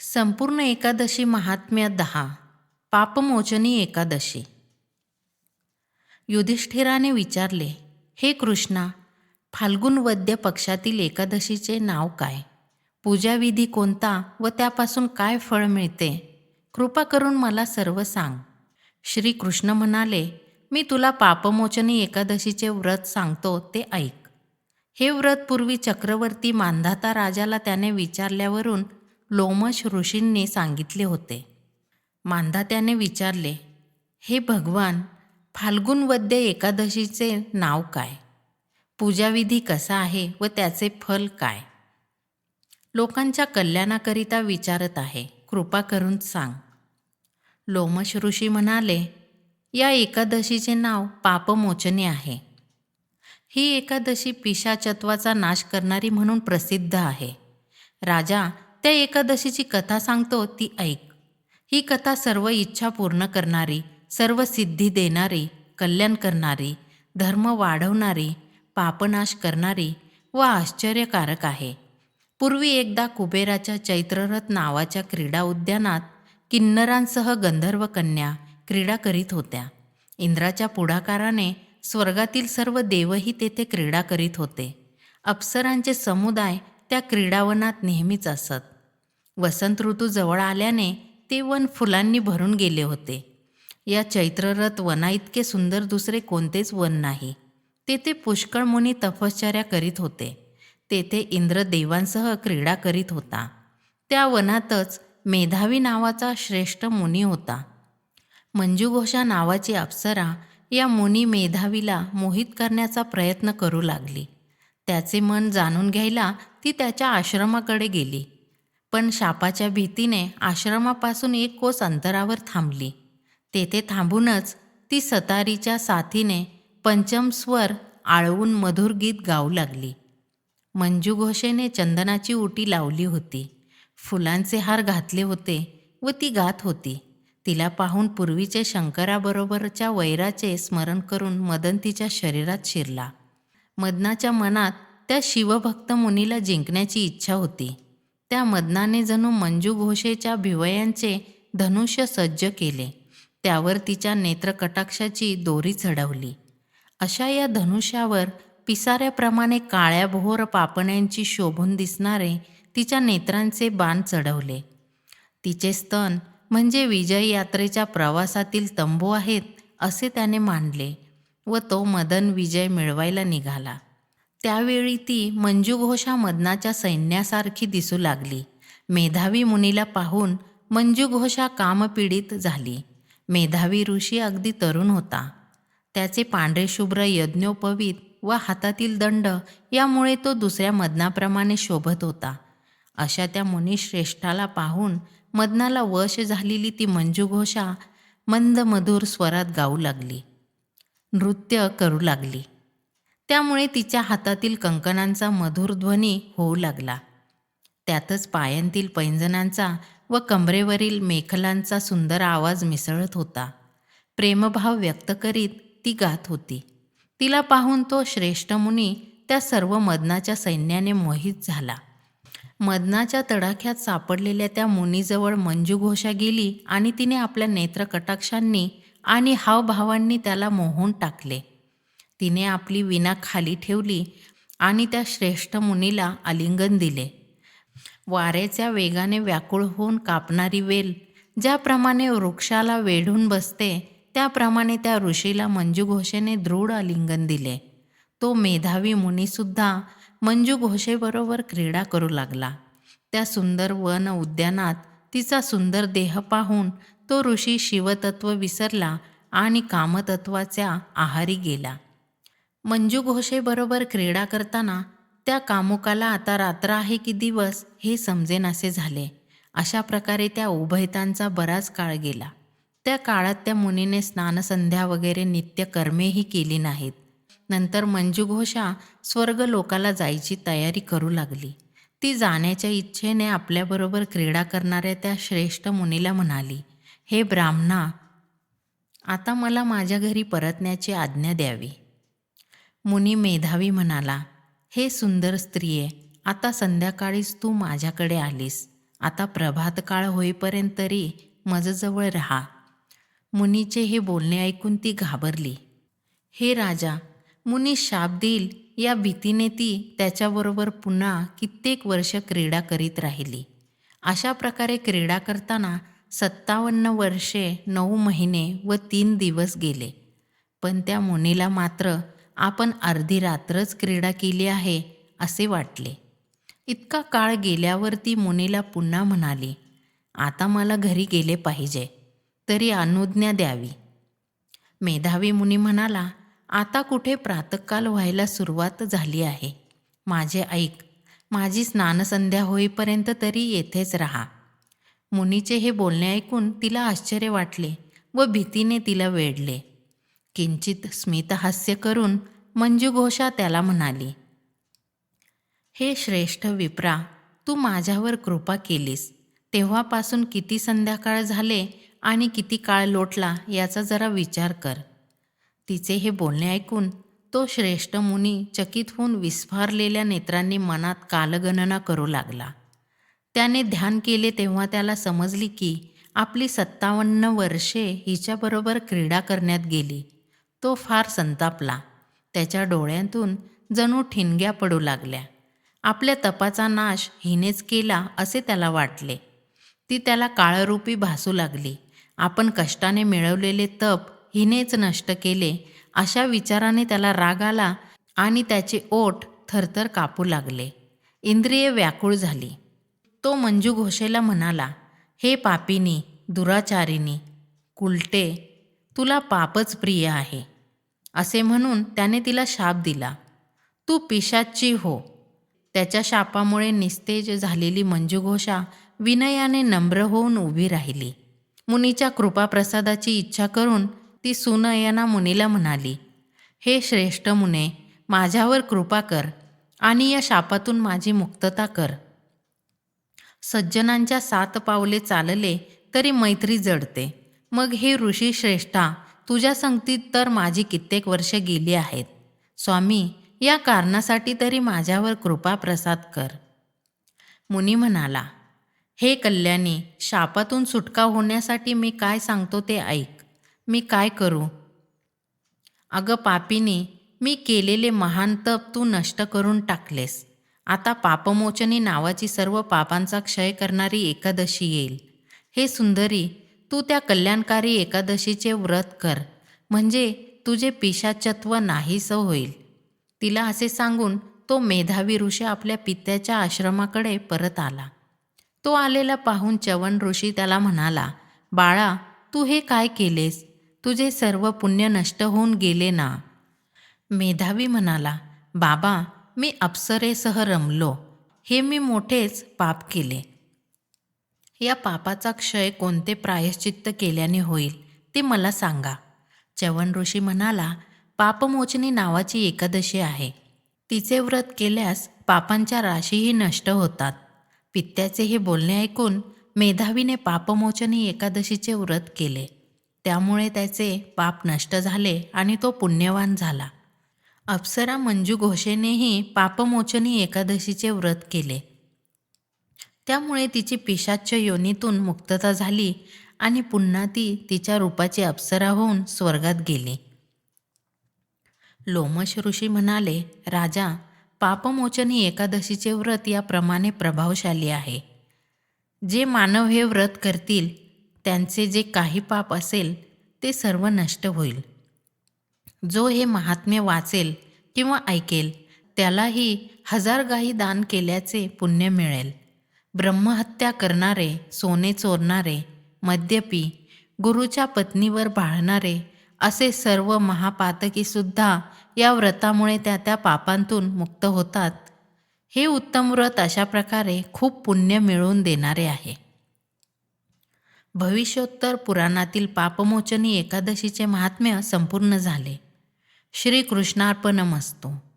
संपूर्ण एकादशी महात्म्य दहा पापमोचनी एकादशी. युधिष्ठिराने विचारले हे कृष्णा फाल्गुन वद्य पक्षातील एकादशीचे नाव काय? पूजाविधी कोणता व त्यापासून काय फळ मिळते? कृपा करून मला सर्व सांग. श्रीकृष्ण म्हणाले मी तुला पापमोचनी एकादशीचे व्रत सांगतो ते ऐक. हे व्रत पूर्वी चक्रवर्ती मांधाता राजाला त्याने विचारल्यावरून लोमश ऋषींनी सांगितले होते. मांधात्याने विचारले हे भगवान फाल्गुन वद्य एकादशीचे नाव काय? पूजाविधी कसा आहे व त्याचे फल काय? लोकांच्या कल्याणाकरिता विचारत आहे. कृपा करून सांग. लोमश ऋषी म्हणाले या एकादशीचे नाव पापमोचने आहे. ही एकादशी पिशाचत्वाचा नाश करणारी म्हणून प्रसिद्ध आहे. राजा त्या एकादशीची कथा सांगतो ती ऐक. ही कथा सर्व इच्छा पूर्ण करणारी सर्व सिद्धी देणारी कल्याण करणारी धर्म वाढवणारी पापनाश करणारी व आश्चर्यकारक आहे. पूर्वी एकदा कुबेराच्या चैत्ररथ नावाच्या क्रीडा उद्यानात किन्नरांसह गंधर्व कन्या क्रीडा करीत होत्या. इंद्राच्या पुढाकाराने स्वर्गातील सर्व देवही तेथे क्रीडा करीत होते. अप्सरांचे समुदाय त्या क्रीडावनात नेहमीच असत. वसंत ऋतू जवळ आल्याने ते वन फुलांनी भरून गेले होते. या चैत्ररथ वनाइतके सुंदर दुसरे कोणतेच वन नाही. तेथे पुष्कळ मुनी तपश्चर्या करीत होते. तेथे इंद्र देवांसह क्रीडा करीत होता. त्या वनातच मेधावी नावाचा श्रेष्ठ मुनी होता. मंजुघोषा नावाची अप्सरा या मुनी मेधावीला मोहित करण्याचा प्रयत्न करू लागली. त्याचे मन जाणून घ्यायला ती त्याच्या आश्रमाकडे गेली. पण शापाच्या भीतीने आश्रमापासून एक कोस अंतरावर थांबली. तेथे थांबूनच ती सतारीच्या साथीने पंचम स्वर आळवून मधुर गीत गाऊ लागली. मंजू घोषेने चंदनाची उटी लावली होती. फुलांचे हार घातले होते व ती गात होती. तिला पाहून पूर्वीचे शंकराबरोबरच्या वैराचे स्मरण करून मदन तिच्या शरीरात शिरला. मदनाच्या मनात त्या शिवभक्त मुनीला जिंकण्याची इच्छा होती. त्या मदनाने जणू मंजू घोषेच्या भिवयांचे धनुष्य सज्ज केले. त्यावर तिच्या नेत्रकटाक्षाची दोरी चढवली. अशा या धनुष्यावर पिसाऱ्याप्रमाणे काळ्या भोर पापण्यांची शोभून दिसणारे तिच्या नेत्रांचे बाण चढवले. तिचे स्तन म्हणजे विजय यात्रेच्या प्रवासातील तंबू आहेत असे त्याने मांडले व तो मदन विजय मिळवायला निघाला. त्यावेळी ती मंजू घोषा मदनाच्या सैन्यासारखी दिसू लागली. मेधावी मुनीला पाहून मंजू घोषा कामपीडित झाली. मेधावी ऋषी अगदी तरुण होता. त्याचे पांढरे शुभ्र यज्ञोपवीत व हातातील दंड यामुळे तो दुसऱ्या मदनाप्रमाणे शोभत होता. अशा त्या मुनिश्रेष्ठाला पाहून मदनाला वश झालेली ती मंजू घोषा मंद मधुर स्वरात गाऊ लागली. नृत्य करू लागली. त्यामुळे तिच्या हातातील कंकणांचा मधुर ध्वनी होऊ लागला. त्यातच पायांतील पैंजणांचा व कमरेवरील मेखलांचा सुंदर आवाज मिसळत होता. प्रेमभाव व्यक्त करीत ती गात होती. तिला पाहून तो श्रेष्ठ मुनी त्या सर्व मदनाच्या सैन्याने मोहित झाला. मदनाच्या तडाख्यात सापडलेल्या त्या मुनीजवळ मंजू घोषा गेली आणि तिने आपल्या नेत्रकटाक्षांनी आणि हावभावांनी त्याला मोहून टाकले. तिने आपली विना खाली ठेवली आणि त्या श्रेष्ठ मुनीला आलिंगन दिले. वाऱ्याच्या वेगाने व्याकुळ होऊन कापणारी वेल ज्याप्रमाणे वृक्षाला वेढून बसते त्याप्रमाणे त्या ऋषीला मंजू घोषेने दृढ आलिंगन दिले. तो मेधावी मुनीसुद्धा मंजू घोषेबरोबर क्रीडा करू लागला. त्या सुंदर वन उद्यानात तिचा सुंदर देह पाहून तो ऋषी शिवतत्व विसरला आणि कामतत्वाच्या आहारी गेला. मंजू घोषेबरोबर क्रीडा करताना त्या कामुकाला आता रात्र आहे की दिवस हे समजेनासे झाले. अशा प्रकारे त्या उभयतांचा बराच काळ गेला. त्या काळात त्या मुनीने स्नानसंध्या वगैरे नित्य कर्मेही केली नाहीत. नंतर मंजू घोषा स्वर्ग लोकाला जायची तयारी करू लागली. ती जाण्याच्या इच्छेने आपल्याबरोबर क्रीडा करणाऱ्या त्या श्रेष्ठ मुनीला म्हणाली हे ब्राह्मणा आता मला माझ्या घरी परतण्याची आज्ञा द्यावी. मुनी मेधावी म्हणाला हे सुंदर स्त्रिये आता संध्याकाळीच तू माझ्याकडे आलीस. आता प्रभातकाळ होईपर्यंत तरी मजजवळ राहा. मुनीचे हे बोलणे ऐकून ती घाबरली. हे राजा मुनी शाप देईल या भीतीने ती त्याच्याबरोबर पुन्हा कित्येक वर्ष क्रीडा करीत राहिली. अशा प्रकारे क्रीडा करताना सत्तावन्न वर्षे नऊ महिने व तीन दिवस गेले. पण त्या मुनीला मात्र आपण अर्धी रात्रच क्रीडा केली आहे असे वाटले. इतका काळ गेल्यावर ती मुनीला पुन्हा म्हणाली आता मला घरी गेले पाहिजे तरी अनुज्ञा द्यावी. मेधावी मुनी म्हणाला आता कुठे प्रातकाल व्हायला सुरुवात झाली आहे. माझे ऐक माझी स्नानसंध्या होईपर्यंत तरी येथेच राहा. मुनीचे हे बोलणे ऐकून तिला आश्चर्य वाटले व भीतीने तिला वेढले किंचित स्मितहास्य करून मंजू घोषा त्याला म्हणाली हे श्रेष्ठ विप्रा तू माझ्यावर कृपा केलीस. तेव्हापासून किती संध्याकाळ झाले आणि किती काळ लोटला याचा जरा विचार कर. तिचे हे बोलणे ऐकून तो श्रेष्ठ मुनी चकित होऊन विस्फारलेल्या नेत्रांनी मनात कालगणना करू लागला. त्याने ध्यान केले तेव्हा त्याला समजली की आपली सत्तावन्न वर्षे हिच्याबरोबर क्रीडा करण्यात गेली. तो फार संतापला. त्याच्या डोळ्यांतून जणू ठिणग्या पडू लागल्या. आपल्या तपाचा नाश हिनेच केला असे त्याला वाटले. ती त्याला काळरूपी भासू लागली. आपण कष्टाने मिळवलेले तप हिनेच नष्ट केले अशा विचाराने त्याला राग आला आणि त्याचे ओठ थरथर कापू लागले. इंद्रिय व्याकुळ झाली. तो मंजू घोषेला म्हणाला हे पापिनी दुराचारिणी कुलटे तुला पापच प्रिय आहे. असे म्हणून त्याने तिला शाप दिला. तू पिशाची हो. त्याच्या शापामुळे निस्तेज झालेली मंजूघोषा विनयाने नम्र होऊन उभी राहिली. मुनीच्या कृपाप्रसादाची इच्छा करून ती सुनयना मुनीला म्हणाली हे श्रेष्ठ मुने माझ्यावर कृपा कर आणि या शापातून माझी मुक्तता कर. सज्जनांच्या सात पावले चालले तरी मैत्री जडते. मग हे ऋषी श्रेष्ठा तुझ्या संगतीत तर माझी कित्येक वर्ष गेली आहेत. स्वामी या कारणासाठी तरी माझ्यावर कृपा प्रसाद कर. मुनी म्हणाला हे कल्याणी शापातून सुटका होण्यासाठी मी काय सांगतो ते ऐक. मी काय करू? अगं पापीने मी केलेले महान तप तू नष्ट करून टाकलेस. आता पापमोचनी नावाची सर्व पापांचा क्षय करणारी एकादशी येईल. हे सुंदरी तू त्या कल्याणकारी एकादशीचे व्रत कर. म्हणजे तुझे पिशाचत्व नाहीसं होईल. तिला असे सांगून तो मेधावी ऋषी आपल्या पित्याच्या आश्रमाकडे परत आला. तो आलेला पाहून चवन ऋषी त्याला म्हणाला बाळा तू हे काय केलेस? तुझे सर्व पुण्य नष्ट होऊन गेले ना? मेधावी म्हणाला बाबा मी अप्सरेसह रमलो. हे मी मोठेच पाप केले. या पापाचा क्षय कोणते प्रायश्चित्त केल्याने होईल ते मला सांगा. चवन ऋषी म्हणाला पापमोचनी नावाची एकादशी आहे. तिचे व्रत केल्यास पापांच्या राशीही नष्ट होतात. पित्याचे हे बोलणे ऐकून मेधावीने पापमोचनी एकादशीचे व्रत केले. त्यामुळे त्याचे पाप नष्ट झाले आणि तो पुण्यवान झाला. अप्सरा मंजू घोषेनेही पापमोचनी एकादशीचे व्रत केले. त्यामुळे तिची पिशाच्य योनीतून मुक्तता झाली आणि पुन्हा ती तिच्या रूपाची अप्सरा होऊन स्वर्गात गेली. लोमश ऋषी म्हणाले राजा पापमोचनी एकादशीचे व्रत याप्रमाणे प्रभावशाली आहे. जे मानव हे व्रत करतील त्यांचे जे काही पाप असेल ते सर्व नष्ट होईल. जो हे महात्म्य वाचेल किंवा ऐकेल त्यालाही हजार गाई दान केल्याचे पुण्य मिळेल. ब्रह्महत्या करणारे सोने चोरणारे मद्यपी गुरुच्या पत्नीवर भाळणारे असे सर्व महापातकीसुद्धा या व्रतामुळे त्या त्या पापांतून मुक्त होतात. हे उत्तम व्रत अशा प्रकारे खूप पुण्य मिळवून देणारे आहे. भविष्योत्तर पुराणातील पापमोचनी एकादशीचे महात्म्य संपूर्ण झाले. श्रीकृष्णार्पणमस्तू.